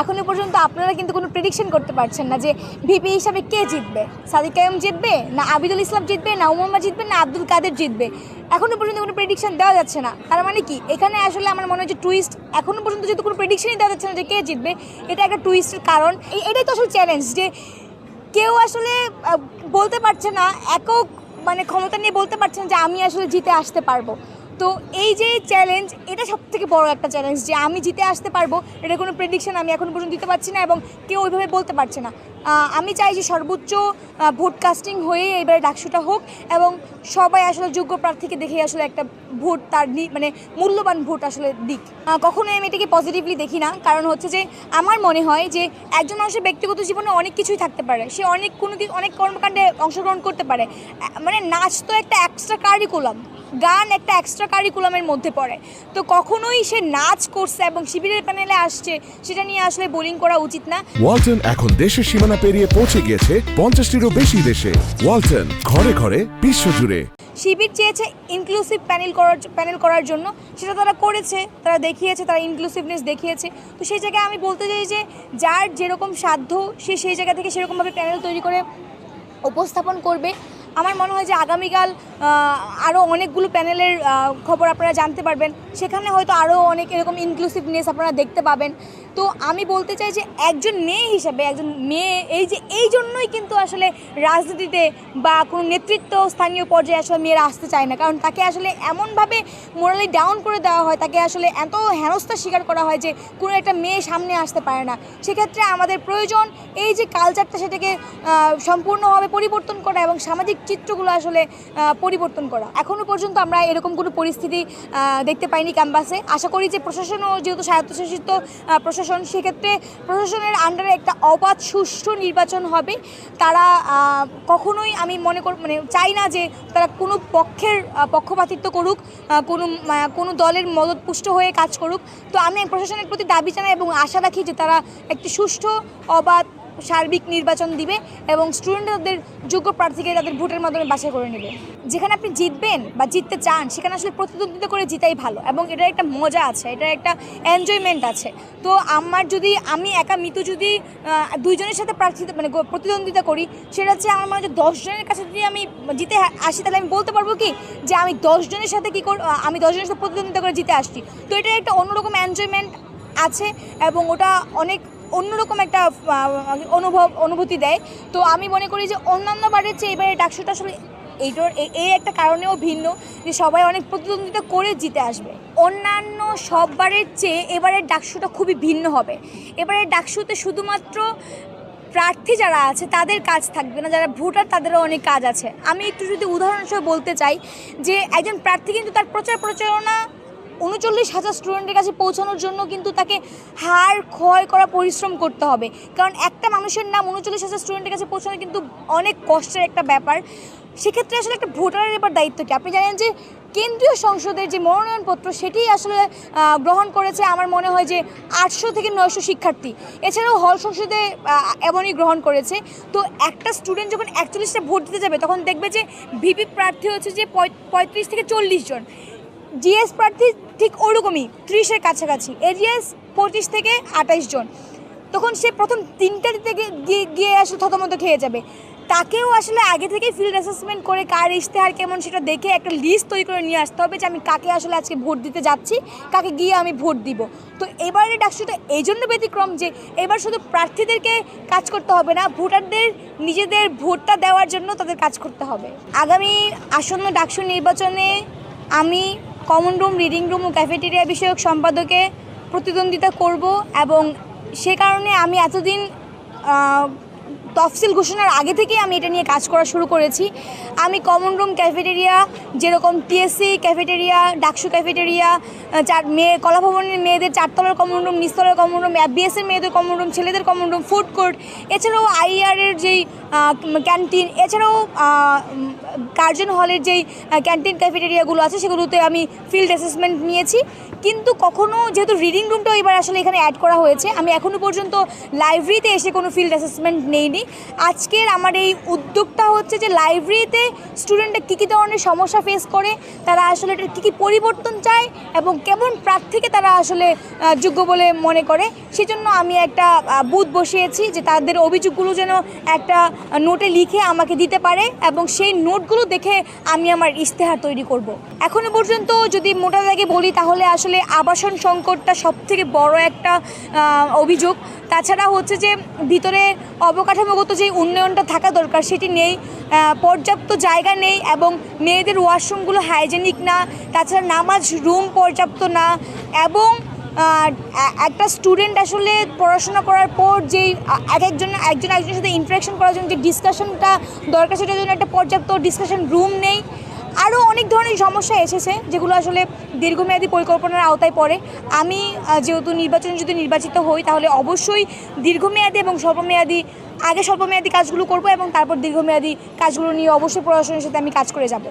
এখনও পর্যন্ত আপনারা কিন্তু কোনো প্রেডিকশন করতে পারছেন না যে ভিপি হিসাবে কে জিতবে? সাদিক কায়ুম জিতবে? না আবিদুল ইসলাম জিতবে? না উমাম্মা জিতবে? না আব্দুল কাদের জিতবে? এখনও পর্যন্ত কোনো প্রেডিকশন দেওয়া যাচ্ছে না। তার মানে কি? এখানে আসলে আমার মনে হচ্ছে টুইস্ট এখনও পর্যন্ত যেহেতু কোনো প্রেডিকশনই দেওয়া যাচ্ছে না যে কে জিতবে, এটা একটা টুইস্টের কারণ। এটাই তো আসলে চ্যালেঞ্জ যে কেউ আসলে বলতে পারছে না, একক মানে ক্ষমতা নিয়ে বলতে পারছে না যে আমি আসলে জিতে আসতে পারব। তো এই যে চ্যালেঞ্জ এটা সব থেকে বড় একটা চ্যালেঞ্জ যে আমি জিতে আসতে পারব, এটা কোনো প্রেডিকশন আমি এখন পর্যন্ত দিতে পারছি না এবং কেউ ওইভাবে বলতে পারছে না। আমি চাই যে সর্বোচ্চ ভোট কাস্টিং হয়ে এবারে ডাকসুটা হোক এবং সবাই আসলে যোগ্য প্রার্থীকে দেখে আসলে একটা ভোট তার মানে মূল্যবান ভোট আসলে দিক। কখনোই আমি এটাকে পজিটিভলি দেখি না। কারণ হচ্ছে যে আমার মনে হয় যে একজন মানুষের ব্যক্তিগত জীবনে অনেক কিছুই থাকতে পারে। সে অনেক কোনো অনেক কর্মকাণ্ডে অংশগ্রহণ করতে পারে। মানে নাচ তো একটা এক্সট্রা কারিকুলাম গান একটা এক্সট্রা কারিকুলামের মধ্যে পড়ে। তো কখনোই সে নাচ করছে এবং শিবিরের প্যানেলে আসছে সেটা নিয়ে আসলে বোলিং করা উচিত না। ওয়ালটন এখন দেশের সীমানা পেরিয়ে পৌঁছে গিয়েছে পঞ্চাশটিরও বেশি দেশে। ওয়ালটন ঘরে ঘরে বিশ্বজুড়ে শিবির চেয়েছে ইনক্লুসিভ প্যানেল করার প্যানেল করার জন্য। সেটা তারা করেছে তারা দেখিয়েছে তারা ইনক্লুসিভনেস দেখিয়েছে। তো সেই জায়গায় আমি বলতে চাই যে যার যেরকম সাধ্য সে সেই জায়গা থেকে সেরকমভাবে প্যানেল তৈরি করে উপস্থাপন করবে। আমার মনে হয় যে আগামীকাল আরও অনেকগুলো প্যানেলের খবর আপনারা জানতে পারবেন। সেখানে হয়তো আরও অনেক এরকম ইনক্লুসিভনেস আপনারা দেখতে পাবেন। তো আমি বলতে চাই যে একজন মেয়ে হিসেবে, একজন মেয়ে, এই যে, এই জন্যই কিন্তু আসলে রাজনীতিতে বা কোনো নেতৃত্ব স্থানীয় পর্যায়ে আসলে মেয়েরা আসতে চায় না। কারণ তাকে আসলে এমনভাবে মোরালি ডাউন করে দেওয়া হয়, তাকে আসলে এত হেনস্থা স্বীকার করা হয় যে কোনো একটা মেয়ে সামনে আসতে পারে না। সেক্ষেত্রে আমাদের প্রয়োজন এই যে কালচারটা সেটাকে সম্পূর্ণভাবে পরিবর্তন করা এবং সামাজিক চিত্রগুলো আসলে পরিবর্তন করা। এখনও পর্যন্ত আমরা এরকম কোনো পরিস্থিতি দেখতে পাইনি ক্যাম্পাসে। আশা করি যে প্রশাসনও যেহেতু স্বায়ত্তশাসিত প্রশাসন, সেক্ষেত্রে প্রশাসনের আন্ডারে একটা অবাধ, সুষ্ঠু নির্বাচন হবে। তারা কখনোই আমি মনে কর মানে চাই না যে তারা কোনো পক্ষের পক্ষপাতিত্ব করুক কোনো কোনো দলের মদতপুষ্ট হয়ে কাজ করুক। তো আমি প্রশাসনের প্রতি দাবি জানাই এবং আশা রাখি যে তারা একটি সুষ্ঠু, অবাধ সার্বিক নির্বাচন দিবে এবং স্টুডেন্টদের যোগ্য প্রার্থীকে তাদের ভোটের মাধ্যমে বাছাই করে নেবে। যেখানে আপনি জিতবেন বা জিততে চান, সেখানে আসলে প্রতিদ্বন্দ্বিতা করে জিতাই ভালো এবং এটার একটা মজা আছে, এটার একটা এনজয়মেন্ট আছে। তো আমার যদি, আমি একা মৃত্যু যদি দুইজনের সাথে প্রার্থী মানে প্রতিদ্বন্দ্বিতা করি, সেটা হচ্ছে আমার মনে হয় দশজনের কাছে যদি আমি জিতে আসি, তাহলে আমি বলতে পারব কি যে আমি দশজনের সাথে কী কর আমি দশজনের সাথে প্রতিদ্বন্দ্বিতা করে জিতে আসছি। তো এটা একটা অন্যরকম এনজয়মেন্ট আছে এবং ওটা অনেক অন্যরকম একটা অনুভব, অনুভূতি দেয়। তো আমি মনে করি যে অন্যান্য বারের চেয়ে এবারে ডাকসুটা আসলে এইটার এই একটা কারণেও ভিন্ন যে সবাই অনেক প্রতিদ্বন্দ্বিতা করে জিতে আসবে। অন্যান্য সববারের চেয়ে এবারের ডাকসুটা খুবই ভিন্ন হবে। এবারের ডাকসুতে শুধুমাত্র প্রার্থী যারা আছে, তাদের কাজ থাকবে না, যারা ভোটার তাদেরও অনেক কাজ আছে। আমি একটু যদি উদাহরণসহ বলতে চাই যে একজন প্রার্থী কিন্তু তার প্রচার প্রচারণা উনচল্লিশ হাজার স্টুডেন্টের কাছে পৌঁছানোর জন্য কিন্তু তাকে হার, ক্ষয় করা পরিশ্রম করতে হবে। কারণ একটা মানুষের নাম উনচল্লিশ হাজার স্টুডেন্টের কাছে পৌঁছানো কিন্তু অনেক কষ্টের একটা ব্যাপার। সেক্ষেত্রে আসলে একটা ভোটারের এবার দায়িত্ব কি? আপনি জানেন যে কেন্দ্রীয় সংসদের যে মনোনয়নপত্র, সেটি আসলে গ্রহণ করেছে আমার মনে হয় যে আটশো থেকে নয়শো শিক্ষার্থী। এছাড়াও হল সংসদে এমনই গ্রহণ করেছে। তো একটা স্টুডেন্ট যখন একচল্লিশটা ভোট দিতে যাবে, তখন দেখবে যে ভিপি প্রার্থী হচ্ছে যে পঁয়- পঁয়ত্রিশ থেকে চল্লিশ জন। জিএস প্রার্থী ঠিক ওরকমই, ত্রিশের কাছাকাছি। এজিএস পঁচিশ থেকে আঠাইশ জন। তখন সে প্রথম তিনটা দিতে গিয়ে- আসলে থতমত খেয়ে যাবে। তাকেও আসলে আগে থেকে ফিল্ড অ্যাসেসমেন্ট করে কার ইশতেহার কেমন সেটা দেখে একটা লিস্ট তৈরি করে নিয়ে আসতে হবে যে আমি কাকে আসলে আজকে ভোট দিতে যাচ্ছি, কাকে গিয়ে আমি ভোট দিব। তো এবারে ডাকসুটা এই জন্য ব্যতিক্রম যে এবার শুধু প্রার্থীদেরকে কাজ করতে হবে না, ভোটারদের নিজেদের ভোটটা দেওয়ার জন্য তাদের কাজ করতে হবে। আগামী আসন্ন ডাকসু নির্বাচনে আমি কমন রুম রিডিং রুম ও ক্যাফেটেরিয়া বিষয়ক সম্পাদকে প্রতিদ্বন্দ্বিতা করব এবং সে কারণে আমি এতদিন তফসিল ঘোষণার আগে থেকেই আমি এটা নিয়ে কাজ করা শুরু করেছি। আমি কমন রুম ক্যাফেটেরিয়া যেরকম টিএসসি ক্যাফেটেরিয়া ডাকসু ক্যাফেটেরিয়া চার মেয়ে, কলাভবনের মেয়েদের চারতলার কমন রুম নিচতলার কমন রুম বিএসের মেয়েদের কমন রুম ছেলেদের কমন রুম ফুড কোর্ট এছাড়াও আইআরের যেই ক্যান্টিন এছাড়াও কার্জন হলের যেই ক্যান্টিন ক্যাফেটেরিয়াগুলো আছে সেগুলোতে আমি ফিল্ড অ্যাসেসমেন্ট নিয়েছি। কিন্তু কখনো যেহেতু রিডিং রুমটাও এবার আসলে এখানে অ্যাড করা হয়েছে, আমি এখনও পর্যন্ত লাইব্রেরিতে এসে কোনো ফিল্ড অ্যাসেসমেন্ট নেইনি আজকের আমার এই উদ্যোগটা হচ্ছে যে লাইব্রেরিতে স্টুডেন্টরা কী কী ধরনের সমস্যা ফেস করে, তারা আসলে এটা কী কী পরিবর্তন চায় এবং কেমন প্রার্থীকে তারা আসলে যোগ্য বলে মনে করে, সেজন্য আমি একটা বুথ বসিয়েছি যে তাদের অভিযোগগুলো যেন একটা নোটে লিখে আমাকে দিতে পারে এবং সেই নোটগুলো দেখে আমি আমার ইশতেহার তৈরি করব। এখনও পর্যন্ত যদি মোটা দাগে বলি তাহলে আসলে আবাসন সংকটটা সব থেকে বড় একটা অভিযোগ। তাছাড়া হচ্ছে যে ভিতরে অবকাঠামোগত যে উন্নয়নটা থাকা দরকার সেটি নেই পর্যাপ্ত জায়গা নেই এবং মেয়েদের ওয়াশরুমগুলো হাইজেনিক না, তাছাড়া নামাজ রুম পর্যাপ্ত না এবং একটা স্টুডেন্ট আসলে পড়াশোনা করার পর যেই এক একজন একজন একজনের সাথে ইন্টারাকশন করার জন্য যে ডিসকাশনটা দরকার সেটার জন্য একটা পর্যাপ্ত ডিসকাশন রুম নেই। আরও অনেক ধরনের সমস্যা এসেছে যেগুলো আসলে দীর্ঘমেয়াদী পরিকল্পনার আওতায় পড়ে। আমি যেহেতু নির্বাচন যদি নির্বাচিত হই, তাহলে অবশ্যই দীর্ঘমেয়াদী এবং স্বল্পমেয়াদী, আগে স্বল্পমেয়াদী কাজগুলো করব এবং তারপর দীর্ঘমেয়াদী কাজগুলো নিয়ে অবশ্যই প্রশাসনের সাথে আমি কাজ করে যাব।